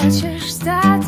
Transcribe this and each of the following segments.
хочеш стати.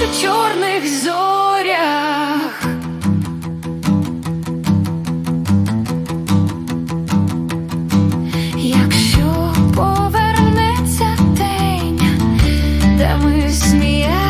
більше чорних зорях. Якщо повернеться день, де ми сміємо.